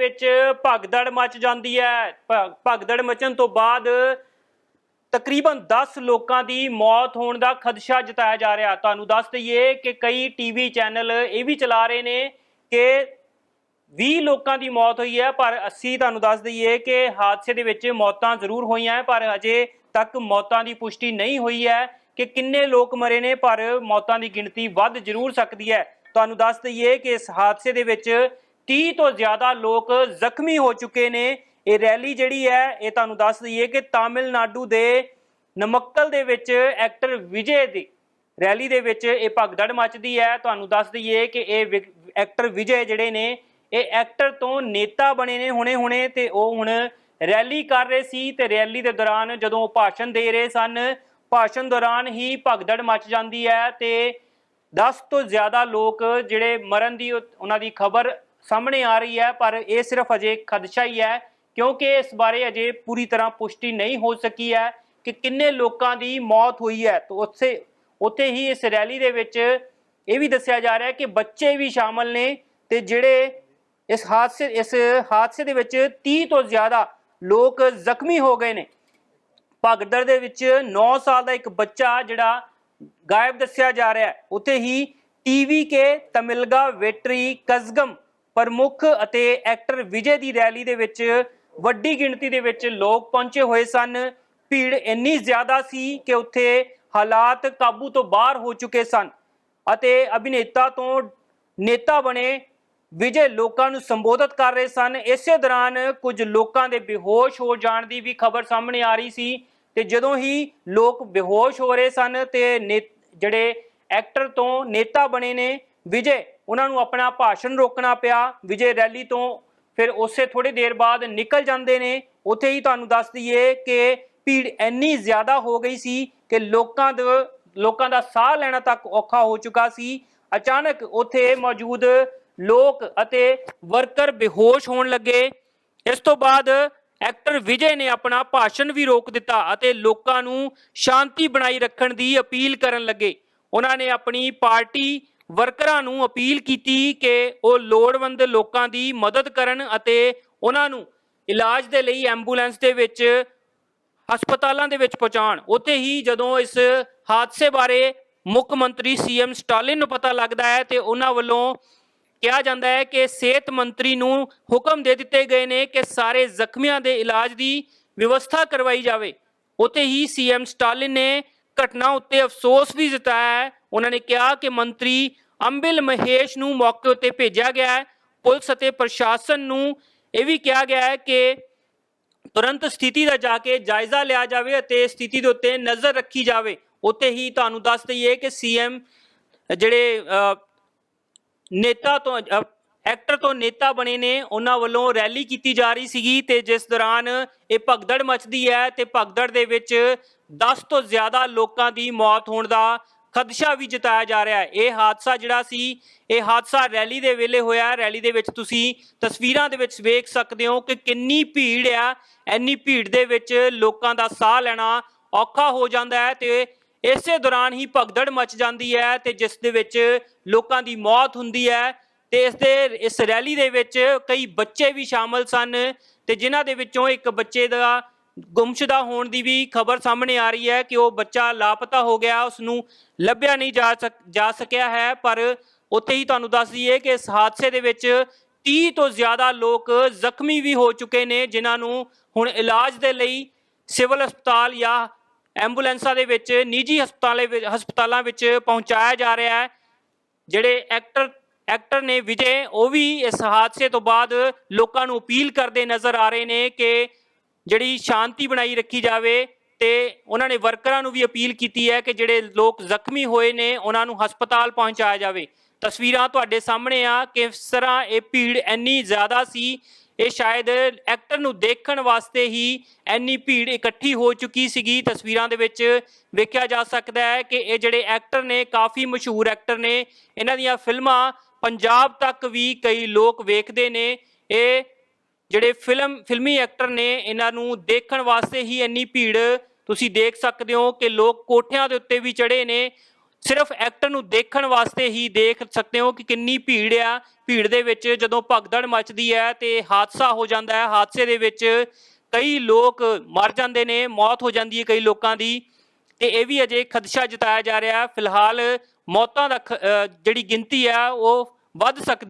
ਵਿੱਚ ਭਗਦੜ ਮਚ ਜਾਂਦੀ ਹੈ। ਭਗਦੜ ਮਚਣ ਤੋਂ ਬਾਅਦ ਤਕਰੀਬਨ 10 ਲੋਕਾਂ ਦੀ ਮੌਤ ਹੋਣ ਦਾ ਖਦਸ਼ਾ ਜਤਾਇਆ ਜਾ ਰਿਹਾ। ਤੁਹਾਨੂੰ ਦੱਸ ਦਈਏ ਕਿ ਕਈ ਟੀਵੀ ਚੈਨਲ ਇਹ ਵੀ ਚਲਾ ਰਹੇ ਨੇ ਕਿ 20 ਲੋਕਾਂ ਦੀ ਮੌਤ ਹੋਈ ਹੈ, ਪਰ ਅਸੀਂ ਤੁਹਾਨੂੰ ਦੱਸ ਦਈਏ ਕਿ ਹਾਦਸੇ ਦੇ ਵਿੱਚ ਮੌਤਾਂ ਜ਼ਰੂਰ ਹੋਈਆਂ ਹੈ, ਪਰ ਅਜੇ ਤੱਕ ਮੌਤਾਂ ਦੀ ਪੁਸ਼ਟੀ ਨਹੀਂ ਹੋਈ ਹੈ ਕਿ ਕਿੰਨੇ ਲੋਕ ਮਰੇ ਨੇ, ਪਰ ਮੌਤਾਂ ਦੀ ਗਿਣਤੀ ਵੱਧ ਜ਼ਰੂਰ ਸਕਦੀ ਹੈ। ਤੁਹਾਨੂੰ ਦੱਸ ਦਈਏ ਕਿ ਇਸ ਹਾਦਸੇ ਦੇ ਵਿੱਚ 30 ਤੋਂ ਜ਼ਿਆਦਾ ਲੋਕ ਜ਼ਖਮੀ ਹੋ ਚੁੱਕੇ ਨੇ। ਇਹ ਰੈਲੀ ਜਿਹੜੀ ਹੈ, ਇਹ ਤੁਹਾਨੂੰ ਦੱਸ ਦਈਏ ਕਿ ਤਾਮਿਲਨਾਡੂ ਦੇ ਨਮੱਕਲ ਦੇ ਵਿੱਚ ਐਕਟਰ ਵਿਜੇ ਦੀ ਰੈਲੀ ਦੇ ਵਿੱਚ ਇਹ ਭਗਦੜ ਮਚਦੀ ਹੈ। ਤੁਹਾਨੂੰ ਦੱਸ ਦਈਏ ਕਿ ਇਹ ਵਿਗ- ਐਕਟਰ ਵਿਜੇ ਜਿਹੜੇ ਨੇ, ਇਹ ਐਕਟਰ ਤੋਂ ਨੇਤਾ ਬਣੇ ਨੇ ਹੁਣੇ-ਹੁਣੇ ਤੇ ਉਹ ਹੁਣ ਰੈਲੀ ਕਰ ਰਹੇ ਸੀ ਤੇ ਰੈਲੀ ਦੇ ਦੌਰਾਨ ਜਦੋਂ ਉਹ ਭਾਸ਼ਣ ਦੇ ਰਹੇ ਸਨ, ਭਾਸ਼ਣ ਦੌਰਾਨ ਹੀ ਭਗਦੜ ਮਚ ਜਾਂਦੀ ਹੈ ਤੇ 10 ਤੋਂ ਜ਼ਿਆਦਾ ਲੋਕ ਜਿਹੜੇ ਮਰਨ ਦੀ ਉਹਨਾਂ ਦੀ ਖਬਰ ਸਾਹਮਣੇ ਆ ਰਹੀ ਹੈ, ਪਰ ਇਹ ਸਿਰਫ ਅਜੇ ਖਦਸ਼ਾ ਹੀ ਹੈ, ਕਿਉਂਕਿ ਇਸ ਬਾਰੇ ਅਜੇ ਪੂਰੀ ਤਰ੍ਹਾਂ ਪੁਸ਼ਟੀ ਨਹੀਂ ਹੋ ਸਕੀ ਹੈ ਕਿ ਕਿੰਨੇ ਲੋਕਾਂ ਦੀ ਮੌਤ ਹੋਈ ਹੈ। ਤਾਂ ਉੱਥੇ ਉੱਥੇ ਹੀ ਇਸ ਰੈਲੀ ਦੇ ਵਿੱਚ ਇਹ ਵੀ ਦੱਸਿਆ ਜਾ ਰਿਹਾ ਹੈ ਕਿ ਬੱਚੇ ਵੀ ਸ਼ਾਮਲ ਨੇ ਤੇ ਜਿਹੜੇ ਇਸ ਹਾਦਸੇ ਇਸ ਹਾਦਸੇ ਦੇ ਵਿੱਚ 30 ਤੋਂ ਜ਼ਿਆਦਾ ਲੋਕ ਜ਼ਖਮੀ ਹੋ ਗਏ ਨੇ। ਭਗਦੜ ਦੇ ਵਿੱਚ 9 ਸਾਲ ਦਾ ਇੱਕ ਬੱਚਾ ਜਿਹੜਾ ਗਾਇਬ ਦੱਸਿਆ ਜਾ ਰਿਹਾ ਹੈ। ਉੱਥੇ ਹੀ ਟੀਵੀ ਕੇ ਤਮਿਲਗਾ ਵੇਟਰੀ ਕਸਗਮ ਪ੍ਰਮੁੱਖ ਅਤੇ ਐਕਟਰ ਵਿਜੇ ਦੀ ਰੈਲੀ ਦੇ ਵਿੱਚ ਵੱਡੀ ਗਿਣਤੀ ਦੇ ਵਿੱਚ ਲੋਕ ਪਹੁੰਚੇ ਹੋਏ ਸਨ। ਭੀੜ ਇੰਨੀ ਜ਼ਿਆਦਾ ਸੀ ਕਿ ਉੱਥੇ ਹਾਲਾਤ ਕਾਬੂ ਤੋਂ ਬਾਹਰ ਹੋ ਚੁੱਕੇ ਸਨ ਅਤੇ ਅਭਿਨੇਤਾ ਤੋਂ ਨੇਤਾ ਬਣੇ ਵਿਜੇ ਲੋਕਾਂ ਨੂੰ ਸੰਬੋਧਿਤ ਕਰ ਰਹੇ ਸਨ। ਇਸੇ ਦੌਰਾਨ ਕੁਝ ਲੋਕਾਂ ਦੇ ਬੇਹੋਸ਼ ਹੋ ਜਾਣ ਦੀ ਵੀ ਖਬਰ ਸਾਹਮਣੇ ਆ ਰਹੀ ਸੀ ਤੇ ਜਦੋਂ ਹੀ ਲੋਕ ਬੇਹੋਸ਼ ਹੋ ਰਹੇ ਸਨ ਤੇ ਨੇ- ਜਿਹੜੇ ਐਕਟਰ ਤੋਂ ਨੇਤਾ ਬਣੇ ਨੇ ਵਿਜੇ, ਉਹਨਾਂ ਨੂੰ ਆਪਣਾ ਭਾਸ਼ਣ ਰੋਕਣਾ ਪਿਆ। ਵਿਜੇ ਰੈਲੀ ਤੋਂ ਫਿਰ ਉਸੇ ਥੋੜੀ ਦੇਰ ਬਾਅਦ ਨਿਕਲ ਜਾਂਦੇ ਨੇ। ਉੱਥੇ ਹੀ ਤੁਹਾਨੂੰ ਦੱਸ ਦਈਏ ਕਿ ਭੀੜ ਇੰਨੀ ਜ਼ਿਆਦਾ ਹੋ ਗਈ ਸੀ ਕਿ ਲੋਕਾਂ ਦੇ, ਲੋਕਾਂ ਦਾ ਸਾਹ ਲੈਣਾ ਤੱਕ ਔਖਾ ਹੋ ਚੁੱਕਾ ਸੀ। ਅਚਾਨਕ ਉੱਥੇ ਮੌਜੂਦ ਲੋਕ ਅਤੇ ਵਰਕਰ ਬੇਹੋਸ਼ ਹੋਣ ਲੱਗੇ। ਇਸ ਤੋਂ ਬਾਅਦ ਐਕਟਰ ਵਿਜੇ ਨੇ ਆਪਣਾ ਭਾਸ਼ਣ ਵੀ ਰੋਕ ਦਿੱਤਾ ਅਤੇ ਲੋਕਾਂ ਨੂੰ ਸ਼ਾਂਤੀ ਬਣਾਈ ਰੱਖਣ ਦੀ ਅਪੀਲ ਕਰਨ ਲੱਗੇ। ਉਹਨਾਂ ਨੇ ਆਪਣੀ ਪਾਰਟੀ ਵਰਕਰਾਂ ਨੂੰ ਅਪੀਲ ਕੀਤੀ ਕਿ ਉਹ ਲੋੜਵੰਦ ਲੋਕਾਂ ਦੀ ਮਦਦ ਕਰਨ ਅਤੇ ਉਹਨਾਂ ਨੂੰ ਇਲਾਜ ਦੇ ਲਈ ਐਂਬੂਲੈਂਸ ਦੇ ਵਿੱਚ ਹਸਪਤਾਲਾਂ ਦੇ ਵਿੱਚ ਪਹੁੰਚਾਉਣ। ਉੱਥੇ ਹੀ ਜਦੋਂ ਇਸ ਹਾਦਸੇ ਬਾਰੇ ਮੁੱਖ ਮੰਤਰੀ ਸੀਐਮ ਸਟਾਲਿਨ ਨੂੰ ਪਤਾ ਲੱਗਦਾ ਹੈ ਤੇ ਉਹਨਾਂ ਵੱਲੋਂ ਕਿਹਾ ਜਾਂਦਾ ਹੈ ਕਿ ਸਿਹਤ ਮੰਤਰੀ ਨੂੰ ਹੁਕਮ ਦੇ ਦਿੱਤੇ ਗਏ ਨੇ ਕਿ ਸਾਰੇ ਜ਼ਖਮੀਆਂ ਦੇ ਇਲਾਜ ਦੀ ਵਿਵਸਥਾ ਕਰਵਾਈ ਜਾਵੇ। ਉੱਥੇ ਹੀ ਸੀਐਮ ਸਟਾਲਿਨ ਨੇ ਘਟਨਾ ਉੱਤੇ ਅਫਸੋਸ ਵੀ ਜਤਾਇਆ ਹੈ। ਉਹਨਾਂ ਨੇ ਕਿਹਾ ਕਿ ਮੰਤਰੀ ਅੰਬਿਲ ਮਹੇਸ਼ ਨੂੰ ਮੌਕੇ ਉੱਤੇ ਭੇਜਿਆ ਗਿਆ ਹੈ। ਪੁਲਿਸ ਅਤੇ ਪ੍ਰਸ਼ਾਸਨ ਨੂੰ ਇਹ ਵੀ ਕਿਹਾ ਗਿਆ ਹੈ ਕਿ ਤੁਰੰਤ ਸਥਿਤੀ ਦਾ ਜਾ ਕੇ ਜਾਇਜ਼ਾ ਲਿਆ ਜਾਵੇ ਅਤੇ ਸਥਿਤੀ ਦੇ ਉੱਤੇ ਨਜ਼ਰ ਰੱਖੀ ਜਾਵੇ। ਉੱਥੇ ਹੀ ਤੁਹਾਨੂੰ ਦੱਸ ਦਈਏ ਕਿ ਸੀਐਮ ਜਿਹੜੇ ਨੇਤਾ ਤੋਂ ਐਕਟਰ ਤੋਂ ਨੇਤਾ ਬਣੇ ਨੇ। ਉਹਨਾਂ ਵੱਲੋਂ ਰੈਲੀ ਕੀਤੀ ਜਾ ਰਹੀ ਸੀਗੀ ਤੇ ਜਿਸ ਦੌਰਾਨ ਇਹ ਭਗਦੜ ਮਚਦੀ ਹੈ ਤੇ ਭਗਦੜ ਦੇ ਵਿੱਚ 10 ਤੋਂ ਜ਼ਿਆਦਾ ਲੋਕਾਂ ਦੀ ਮੌਤ ਹੋਣ ਦਾ ਖਦਸ਼ਾ ਵੀ ਜਤਾਇਆ ਜਾ ਰਿਹਾ ਹੈ। ਇਹ ਹਾਦਸਾ ਜਿਹੜਾ ਸੀ, ਇਹ ਹਾਦਸਾ ਰੈਲੀ ਦੇ ਵੇਲੇ ਹੋਇਆ। ਰੈਲੀ ਦੇ ਵਿੱਚ ਤੁਸੀਂ ਤਸਵੀਰਾਂ ਦੇ ਵਿੱਚ ਵੇਖ ਸਕਦੇ ਹੋ ਕਿ ਕਿੰਨੀ ਭੀੜ ਆ। ਇੰਨੀ ਭੀੜ ਦੇ ਵਿੱਚ ਲੋਕਾਂ ਦਾ ਸਾਹ ਲੈਣਾ ਔਖਾ ਹੋ ਜਾਂਦਾ ਹੈ ਤੇ ਇਸੇ ਦੌਰਾਨ ਹੀ ਭਗਦੜ ਮਚ ਜਾਂਦੀ ਹੈ ਤੇ ਜਿਸ ਦੇ ਵਿੱਚ ਲੋਕਾਂ ਦੀ ਮੌਤ ਹੁੰਦੀ ਹੈ। ਤੇ ਇਸ ਦੇ, ਇਸ ਰੈਲੀ ਦੇ ਵਿੱਚ ਕਈ ਬੱਚੇ ਵੀ ਸ਼ਾਮਲ ਸਨ ਤੇ ਜਿਨ੍ਹਾਂ ਦੇ ਵਿੱਚੋਂ ਇੱਕ ਬੱਚੇ ਦਾ ਗੁੰਮਸ਼ੁਦਾ ਹੋਣ ਦੀ ਵੀ ਖਬਰ ਸਾਹਮਣੇ ਆ ਰਹੀ ਹੈ ਕਿ ਉਹ ਬੱਚਾ ਲਾਪਤਾ ਹੋ ਗਿਆ ਉਸ ਨੂੰ ਲੱਭਿਆ ਨਹੀਂ ਜਾ ਸਕ- ਜਾ ਸਕਿਆ ਹੈ, ਪਰ ਉੱਥੇ ਹੀ ਤੁਹਾਨੂੰ ਦੱਸ ਦਈਏ ਕਿ ਇਸ ਹਾਦਸੇ ਦੇ ਵਿੱਚ 30 ਤੋਂ ਜ਼ਿਆਦਾ ਲੋਕ ਜ਼ਖਮੀ ਵੀ ਹੋ ਚੁੱਕੇ ਨੇ, ਜਿਨ੍ਹਾਂ ਨੂੰ ਹੁਣ ਇਲਾਜ ਦੇ ਲਈ ਸਿਵਲ ਹਸਪਤਾਲ ਜਾਂ ਐਂਬੂਲੈਂਸਾਂ ਦੇ ਵਿੱਚ, ਨਿੱਜੀ ਹਸਪਤਾਲੇ ਹਸਪਤਾਲਾਂ ਵਿੱਚ ਪਹੁੰਚਾਇਆ ਜਾ ਰਿਹਾ ਹੈ, ਜਿਹੜੇ ਐਕਟਰ ਐਕਟਰ ਨੇ ਵਿਜੇ, ਉਹ ਵੀ ਇਸ ਹਾਦਸੇ ਤੋਂ ਬਾਅਦ ਲੋਕਾਂ ਨੂੰ ਅਪੀਲ ਕਰਦੇ ਨਜ਼ਰ ਆ ਰਹੇ ਨੇ ਕਿ ਜਿਹੜੀ ਸ਼ਾਂਤੀ ਬਣਾਈ ਰੱਖੀ ਜਾਵੇ ਤੇ ਉਹਨਾਂ ਨੇ ਵਰਕਰਾਂ ਨੂੰ ਵੀ ਅਪੀਲ ਕੀਤੀ ਹੈ ਕਿ ਜਿਹੜੇ ਲੋਕ ਜ਼ਖਮੀ ਹੋਏ ਨੇ, ਉਹਨਾਂ ਨੂੰ ਹਸਪਤਾਲ ਪਹੁੰਚਾਇਆ ਜਾਵੇ। ਤਸਵੀਰਾਂ ਤੁਹਾਡੇ ਸਾਹਮਣੇ ਆ ਕਿ ਇਸ ਤਰ੍ਹਾਂ ਇਹ ਭੀੜ ਇੰਨੀ ਜ਼ਿਆਦਾ ਸੀ, ਇਹ ਸ਼ਾਇਦ ਐਕਟਰ ਨੂੰ ਦੇਖਣ ਵਾਸਤੇ ਹੀ ਇੰਨੀ ਭੀੜ ਇਕੱਠੀ ਹੋ ਚੁੱਕੀ ਸੀਗੀ। ਤਸਵੀਰਾਂ ਦੇ ਵਿੱਚ ਵੇਖਿਆ ਜਾ ਸਕਦਾ ਹੈ ਕਿ ਇਹ ਜਿਹੜੇ ਐਕਟਰ ਨੇ, ਕਾਫੀ ਮਸ਼ਹੂਰ ਐਕਟਰ ਨੇ, ਇਹਨਾਂ ਦੀਆਂ ਫਿਲਮਾਂ ਪੰਜਾਬ ਤੱਕ ਵੀ ਕਈ ਲੋਕ ਵੇਖਦੇ ਨੇ। ਇਹ ਜਿਹੜੇ ਫਿਲਮ, ਫਿਲਮੀ ਐਕਟਰ ਨੇ, ਇਹਨਾਂ ਨੂੰ ਦੇਖਣ ਵਾਸਤੇ ਹੀ ਇੰਨੀ ਭੀੜ ਤੁਸੀਂ ਦੇਖ ਸਕਦੇ ਹੋ ਕਿ ਲੋਕ ਕੋਠਿਆਂ ਦੇ ਉੱਤੇ ਵੀ ਚੜੇ ਨੇ। ਸਿਰਫ ਐਕਟਰ ਨੂੰ ਦੇਖਣ ਵਾਸਤੇ ਹੀ ਦੇਖ ਸਕਦੇ ਹੋ ਕਿ ਕਿੰਨੀ ਭੀੜ ਆ। ਭੀੜ ਦੇ ਵਿੱਚ ਜਦੋਂ ਭਗਦੜ ਮਚਦੀ ਹੈ ਤੇ ਹਾਦਸਾ ਹੋ ਜਾਂਦਾ ਹੈ। ਹਾਦਸੇ ਦੇ ਵਿੱਚ ਕਈ ਲੋਕ ਮਰ ਜਾਂਦੇ ਨੇ, ਮੌਤ ਹੋ ਜਾਂਦੀ ਹੈ ਕਈ ਲੋਕਾਂ ਦੀ। ਤੇ ਇਹ ਵੀ ਅਜੇ ਖਦਸ਼ਾ ਜਤਾਇਆ ਜਾ ਰਿਹਾ। ਹੈ ਫਿਲਹਾਲ ਮੌਤਾਂ ਦਾ ਖ- ਜਿਹੜੀ ਗਿਣਤੀ ਆ ਉਹ ਵੱਧ ਸਕਦੀ